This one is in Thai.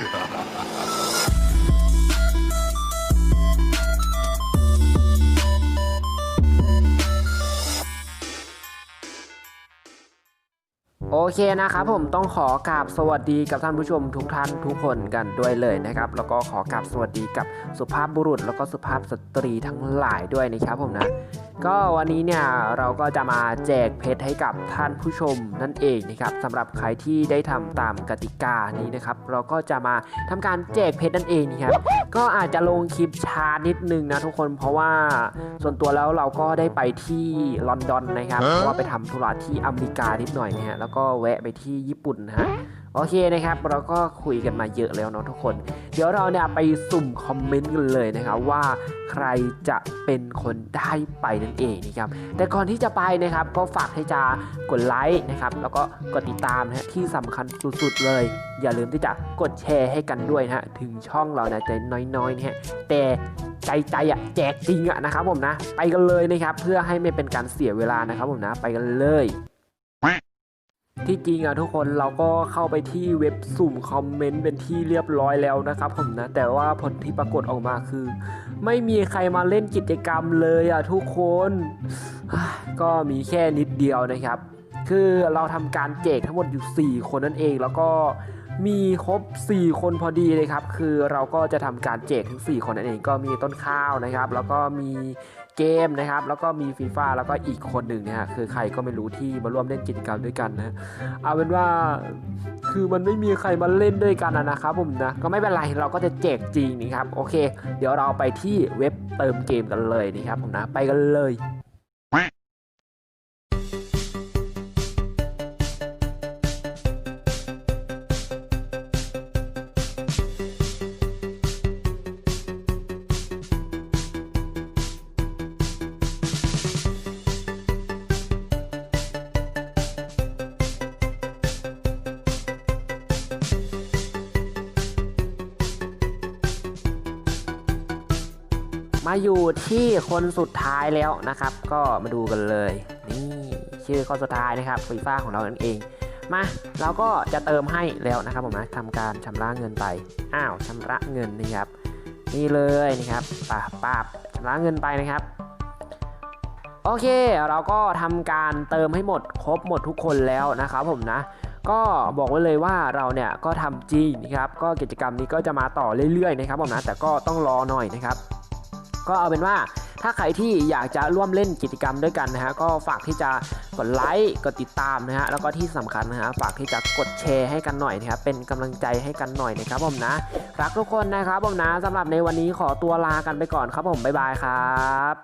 Ha ha ha ha! โอเคนะครับผมต้องขอกราบสวัสดีกับท่านผู้ชมทุกท่านทุกคนกันด้วยเลยนะครับ แล้วก็ขอกราบสวัสดีกับสุภาพบุรุษ แล้วก็สุภาพสตรีทั้งหลายด้วยนะครับผมนะ ก็วันนี้เนี่ยเราก็จะมาแจกเพชรให้กับท่านผู้ชมนั่นเองนะครับสำหรับใครที่ได้ทำตามกติกานี้นะครับ เราก็จะมาทำการแจกเพชรนั่นเองนะครับก็อาจจะลงคลิปช้านิดนึงนะทุกคนเพราะว่าส่วนตัวแล้วเราก็ได้ไปที่ลอนดอนนะครับเพราะว่าไปทำธุระที่อเมริกานิดหน่อยนะฮะแล้วก็็แวะไปที่ญี่ปุ่นนะฮะโอเคนะครับ เราก็คุยกันมาเยอะแล้วเนาะทุกคน เดี๋ยวเราเนี่ยไปสุ่มคอมเมนต์กันเลยนะครับว่าใครจะเป็นคนได้ไปนั่นเองนะครับแต่ก่อนที่จะไปนะครับก็ฝากให้จะกดไลค์นะครับแล้วก็กดติดตามนะฮะที่สำคัญสุดๆเลย อย่าลืมที่จะกดแชร์ให้กันด้วยนะฮะถึงช่องเรานี่ยจะน้อยๆนะฮะแต่ใจใจอะแจกจริงอะนะครับผมนะ ไปกันเลยนะครับเพื่อให้ไม่เป็นการเสียเวลานะครับผมนะไปกันเลย ที่จริงอะทุกคนเราก็เข้าไปที่เว็บสุ่มคอมเมนต์เป็นที่เรียบร้อยแล้วนะครับผมนะ แต่ว่าผลที่ปรากฏออกมาคือ ไม่มีใครมาเล่นกิจกรรมเลยอะทุกคน ก็มีแค่นิดเดียวนะครับ คือเราทำการแจกทั้งหมดอยู่ 4 คนนั่นเองแล้วก็ มีครบ 4 คนพอดีเลยครับ คือเราก็จะทำการแจกทั้ง 4 คนนั่นเองก็มีต้นข้าวนะครับ แล้วก็มีเกมนะครับ แล้วก็มีฟีฟ่าแล้วก็อีกคนหนึ่งนะฮะคือใครก็ไม่รู้ที่มาร่วมเล่นกิจกรรมด้วยกันนะเอาเป็นว่าคือมันไม่มีใครมาเล่นด้วยกันนะครับผมนะก็ไม่เป็นไรเราก็จะแจกจริงนี่ครับโอเค เดี๋ยวเราไปที่เว็บเติมเกมกันเลยนี่ครับผมนะไปกันเลย มาอยู่ที่คนสุดท้ายแล้วนะครับ ก็มาดูกันเลยนี่ชื่อคนสุดท้ายนะครับฟีฟ่าของเรานั่นเอง มาเราก็จะเติมให้แล้วนะครับผมนะทำการชำระเงินไปอ้าวชำระเงินนะครับนี่เลยนะครับปาบปาชำระเงินไปนะครับโอเค เราก็ทำการเติมให้หมดครบหมดทุกคนแล้วนะครับผมนะ ก็บอกไว้เลยว่าเราเนี่ยก็ทำจริงนะครับ ก็กิจกรรมนี้ก็จะมาต่อเรื่อยๆนะครับผมนะแต่ก็ต้องรอหน่อยนะครับ ก็เอาเป็นว่าถ้าใครที่อยากจะร่วมเล่นกิจกรรมด้วยกันนะฮะก็ฝากที่จะกดไลค์กดติดตามนะฮะแล้วก็ที่สำคัญนะฮะฝากที่จะกดแชร์ให้กันหน่อยนะครับเป็นกำลังใจให้กันหน่อยนะครับผมนะรักทุกคนนะครับผมนะสำหรับในวันนี้ขอตัวลากันไปก่อนครับผมบ๊ายบายครับ